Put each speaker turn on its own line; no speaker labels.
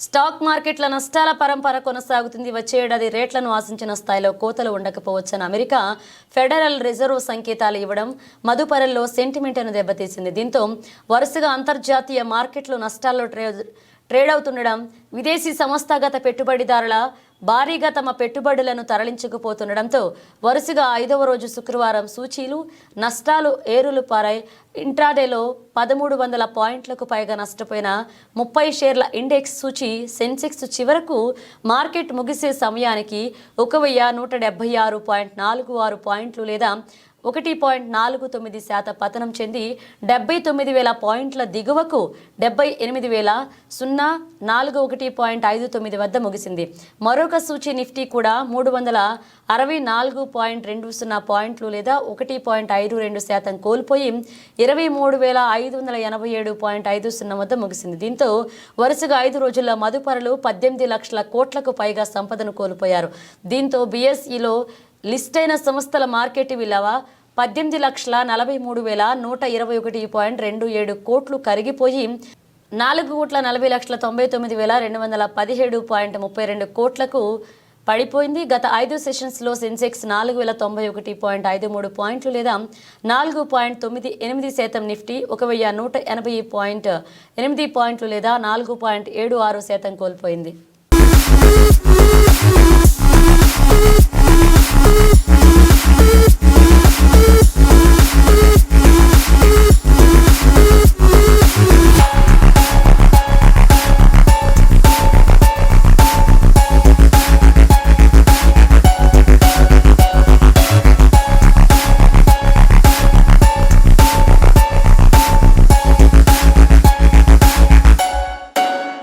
Stock మార్కెట్ల నష్టాల పరంపర కొనసాగుతుంది. వచ్చే ఏడాది రేట్లను ఆశించిన స్థాయిలో కోతలు ఉండకపోవచ్చని అమెరికా ఫెడరల్ రిజర్వ్ సంకేతాలు ఇవ్వడం మధుపరల్లో సెంటిమెంట్ను దెబ్బతీసింది. దీంతో వరుసగా అంతర్జాతీయ మార్కెట్లు నష్టాల్లో ట్రే ట్రేడ్ అవుతుండడం విదేశీ సంస్థాగత పెట్టుబడిదారుల భారీగా తమ పెట్టుబడులను తరలించకపోతుండడంతో వరుసగా ఐదవ రోజు శుక్రవారం సూచీలు నష్టాలు ఏరులు పారాయి. ఇంట్రాడేలో పదమూడు వందల పాయింట్లకు పైగా నష్టపోయిన ముప్పై షేర్ల ఇండెక్స్ సూచి సెన్సెక్స్ చివరకు మార్కెట్ ముగిసే సమయానికి ఒక వెయ్యి నూట డెబ్బై ఆరు పాయింట్ నాలుగు ఆరు పాయింట్లు లేదా ఒకటి పాయింట్ నాలుగు తొమ్మిది శాతం పతనం చెంది డెబ్బై తొమ్మిది వేల పాయింట్ల దిగువకు డెబ్బై ఎనిమిది వేల సున్నా నాలుగు ఒకటి పాయింట్ ఐదు తొమ్మిది వద్ద ముగిసింది. మరొక సూచి నిఫ్టీ కూడా మూడు వందల అరవై నాలుగు పాయింట్ రెండు సున్నా పాయింట్లు లేదా ఒకటి పాయింట్ ఐదు రెండు శాతం కోల్పోయి ఇరవై మూడు వేల ఐదు వందల ఎనభై ఏడు పాయింట్ ఐదు సున్నా వద్ద ముగిసింది. దీంతో వరుసగా ఐదు రోజుల్లో మదుపరులు పద్దెనిమిది లక్షల కోట్లకు పైగా సంపదను కోల్పోయారు. దీంతో బీఎస్ఈలో లిస్ట్ అయిన సంస్థల మార్కెట్ విలువ పద్దెనిమిది లక్షల నలభై మూడు వేల నూట ఇరవై ఒకటి పాయింట్ రెండు ఏడు కోట్లు కరిగిపోయి నాలుగు కోట్ల నలభై లక్షల తొంభై తొమ్మిది వేల రెండు వందల పదిహేడు పాయింట్ ముప్పై రెండు కోట్లకు పడిపోయింది. గత ఐదు సెషన్స్లో సెన్సెక్స్ నాలుగు వేల తొంభై ఒకటి పాయింట్ ఐదు మూడు పాయింట్లు లేదా నాలుగు పాయింట్ తొమ్మిది ఎనిమిది శాతం నిఫ్టీ ఒక వెయ్యి నూట ఎనభై పాయింట్ ఎనిమిది పాయింట్లు లేదా నాలుగు పాయింట్ ఏడు ఆరు శాతం కోల్పోయింది.